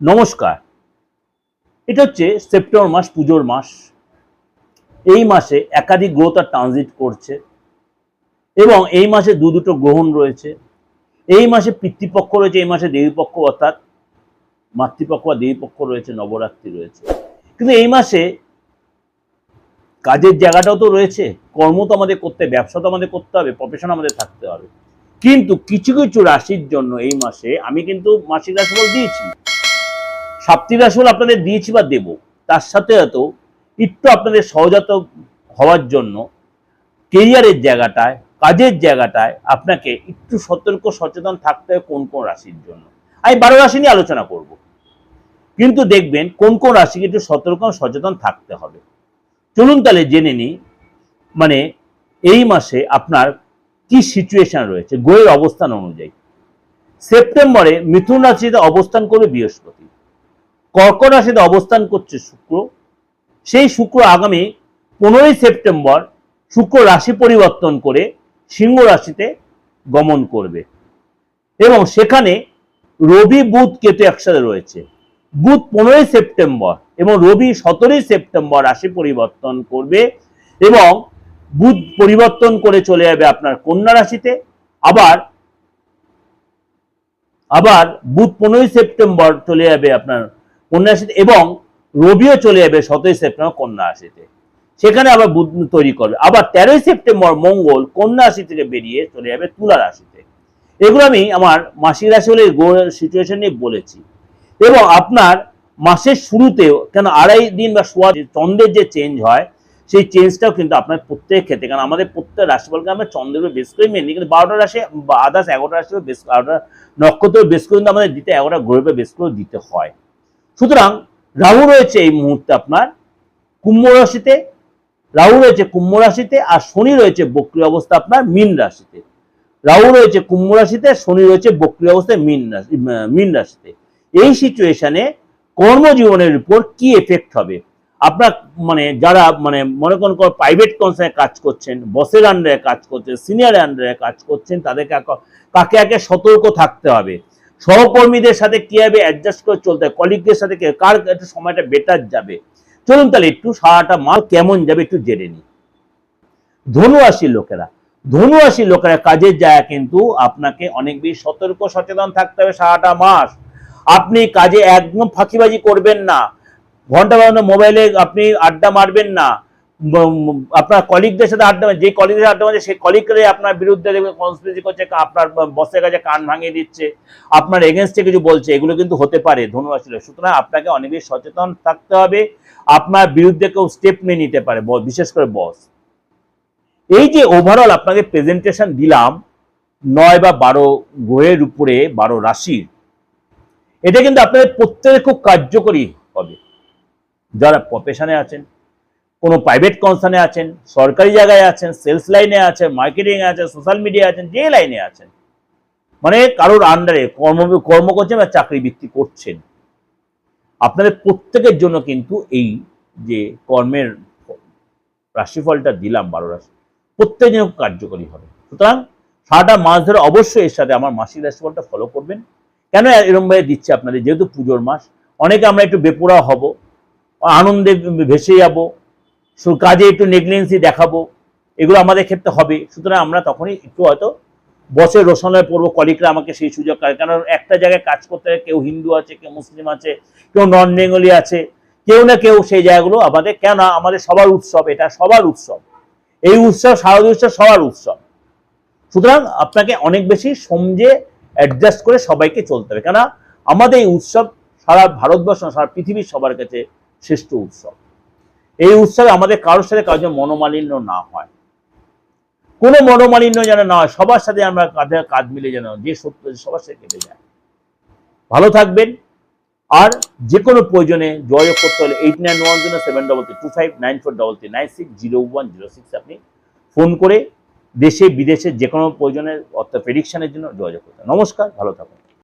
নমস্কার। এটা হচ্ছে সেপ্টেম্বর মাস পুজোর মাস। এই মাসে একাধিক গ্রহ তার ট্রানজিট করছে এবং এই মাসে দু দুটো গ্রহণ রয়েছে। এই মাসে পিতৃপক্ষ রয়েছে এই মাসে দেবীপক্ষ অর্থাৎ মাতৃপক্ষ বা দেবীপক্ষ রয়েছে নবরাত্রি রয়েছে। কিন্তু এই মাসে কাজের জায়গাটাও তো রয়েছে কর্ম তো আমাদের করতে হবে, ব্যবসা তো আমাদের করতে হবে প্রফেশন আমাদের থাকতে হবে। কিন্তু কিছু কিছু রাশির জন্য এই মাসে আমি কিন্তু মাসিক রাশিফল দিয়েছি। সাপ্তাহিক রাশিফল আপনাদের দিয়েছি বা দেব, তার সাথে হয়তো একটু আপনাদের সহজাত হওয়ার জন্য কেরিয়ারের জায়গাটায়, কাজের জায়গাটায় আপনাকে একটু সতর্ক, সচেতন থাকতে হবে কোন কোন রাশির জন্য। আমি বারো রাশি নিয়ে আলোচনা করব। কিন্তু দেখবেন কোন কোন রাশিকে একটু সতর্ক, সচেতন থাকতে হবে। চলুন তাহলে জেনে নিই মানে এই মাসে আপনার কি সিচুয়েশন রয়েছে গোয়ের অবস্থান অনুযায়ী। সেপ্টেম্বরে মিথুন রাশিতে অবস্থান করবে বৃহস্পতি। কর্কট রাশিতে অবস্থান করছে শুক্র। সেই শুক্র আগামী পনেরোই সেপ্টেম্বর শুক্র রাশি পরিবর্তন করে সিংহ রাশিতে গমন করবে। এবং সেখানে রবি, বুধ, কেতু একসাথে রয়েছে। বুধ পনেরোই সেপ্টেম্বর এবং রবি সতেরোই সেপ্টেম্বর রাশি পরিবর্তন করবে এবং বুধ পরিবর্তন করে চলে যাবে আপনার কন্যা রাশিতে। আবার আবার বুধ পনেরোই সেপ্টেম্বর চলে যাবে আপনার কন্যা রাশিতে এবং রবিও চলে যাবে সতেরোই সেপ্টেম্বর কন্যা রাশিতে সেখানে আবার বুধ তৈরি করবে। আবার তেরোই সেপ্টেম্বর মঙ্গল কন্যা রাশি থেকে বেরিয়ে চলে যাবে তুলা রাশিতে। এগুলো আমি আমার মাসিক রাশি হলে সিচুয়েশন নিয়ে বলেছি। এবং আপনার মাসের শুরুতেও কেন আড়াই দিন বা সোয়া চন্দ্রের যে চেঞ্জ হয়, সেই চেঞ্জটাও কিন্তু আপনার প্রত্যেক ক্ষেত্রে। কারণ আমাদের প্রত্যেক রাশিফলকে আমরা চন্দ্রের উপর বেশ করে মেনে কিন্তু বারোটা রাশি বা আদার্স এগারোটা রাশি বেশ বারোটা নক্ষত্র বেশ করে, কিন্তু আমাদের দিতে এগারোটা গ্রহের বেশ করে দিতে হয়। সুতরাং রাহু রয়েছে এই মুহূর্তে আপনার কুম্ভ রাশিতে, রাহু রয়েছে কুম্ভ রাশিতে আর শনি রয়েছে বক্রি অবস্থা আপনার মীন রাশিতে। রাহু রয়েছে কুম্ভ রাশিতে, শনি রয়েছে বক্রি অবস্থায় মীন রাশি মীন রাশিতে। এই সিচুয়েশনে কর্মজীবনের উপর কি এফেক্ট হবে? আপনার মানে যারা মানে মনে করেন প্রাইভেট কনসার্নে কাজ করছেন বসের আন্ডারে কাজ করছেন সিনিয়র আন্ডারে কাজ করছেন, তাদেরকে এক- কাকে আগে সতর্ক থাকতে হবে? সহকর্মীদের সাথে কীভাবে অ্যাডজাস্ট করে চলতে হয় কলিগদের সাথে কার সময়টা বেটার যাবে? চলুন তাহলে একটু সারাটা মাল কেমন যাবে একটু জেনে নিই। ধনু রাশির লোকেরা ধনু রাশির লোকেরা কাজের জায়গা কিন্তু আপনাকে অনেক বেশি সতর্ক, সচেতন থাকতে হবে সারাটা মাস। আপনি কাজে একদম ফাঁকিবাজি করবেন না। ঘণ্টা ঘণ্টা মোবাইলে আপনি আড্ডা মারবেন না। আপনার কলিগদের সাথে আড্ডা যে কলিগদের আড্ডা মারছে, সেই কলিগরে আপনার বিরুদ্ধে কনস্পিরেসি করছে আপনার বসের কাছে কান ভাঙিয়ে দিচ্ছে, আপনার এগেনস্টে কিছু বলছে, এগুলো কিন্তু হতে পারে ধনুরাশি সুতরাং আপনাকে অনেক বেশি সচেতন থাকতে হবে, আপনার বিরুদ্ধে কেউ স্টেপ নিয়ে নিতে পারে বিশেষ করে বস এই যে ওভারঅল আপনাকে প্রেজেন্টেশন দিলাম, নয় বা বারো গ্রহের উপরে, বারো রাশির, এটা কিন্তু আপনাদের প্রত্যেকের খুব কার্যকরী হবে। যারা প্রফেশনে আছেন কোনো প্রাইভেট কনসার্নে আছেন, সরকারি জায়গায় আছেন সেলস লাইনে আছেন মার্কেটিং আছেন সোশ্যাল মিডিয়া আছেন, যে লাইনে আছেন মানে কারোর আন্ডারে কর্ম কর্ম করছেন বা চাকরি বৃত্তি করছেন, আপনাদের প্রত্যেকের জন্য কিন্তু এই যে কর্মের রাশিফলটা দিলাম বারো রাশি, প্রত্যেকের জন্য কার্যকরী হবে। সুতরাং সারাটা মাস ধরে অবশ্যই এর সাথে আমার মাসিক রাশিফলটা ফলো করবেন। কেন এরমভাবে দিচ্ছে আপনাদের? যেহেতু পুজোর মাস, অনেকে আমরা একটু বেপোড়া হব, আনন্দে ভেসে যাব কাজে একটু নেগলেন্সি দেখাবো, এগুলো আমাদের ক্ষেত্রে হবে। সুতরাং আমরা তখনই একটু হয়তো বসের রোশনায় পড়ব কলিকরা আমাকে সেই সুযোগ করে। কারণ একটা জায়গায় কাজ করতে কেউ হিন্দু আছে, কেউ মুসলিম আছে, কেউ নন বেঙ্গলি আছে, কেউ না কেউ সেই জায়গাগুলো আমাদের কেন আমাদের সবার উৎসব এটা, সবার উৎসব। এই উৎসব, শারদীয় উৎসব সবার উৎসব। সুতরাং আপনাকে অনেক বেশি সমঝে অ্যাডজাস্ট করে সবাইকে চলতে হবে। কেন আমাদের এই উৎসব সারা ভারতবর্ষ সারা পৃথিবীর সবার কাছে শ্রেষ্ঠ উৎসব। এই উৎসবে আমাদের কারোর সাথে যেন মনোমালিন্য না হয়। কোনো মনোমালিন্য যেন না হয়, সবার সাথে আমরা কাঁধে কাঁধ মিলে যেন যে সত্য সবার সাথে কেটে যায়। ভালো থাকবেন। আর যে কোনো প্রয়োজনে যোগাযোগ করতে হলে eight nine one zero seven double three two five nine four double three nine six zero one zero six আপনি ফোন করে দেশে, বিদেশে যে কোনো প্রয়োজনে অর্থাৎ প্রেডিকশনের জন্য যোগাযোগ করতে নমস্কার, ভালো থাকুন।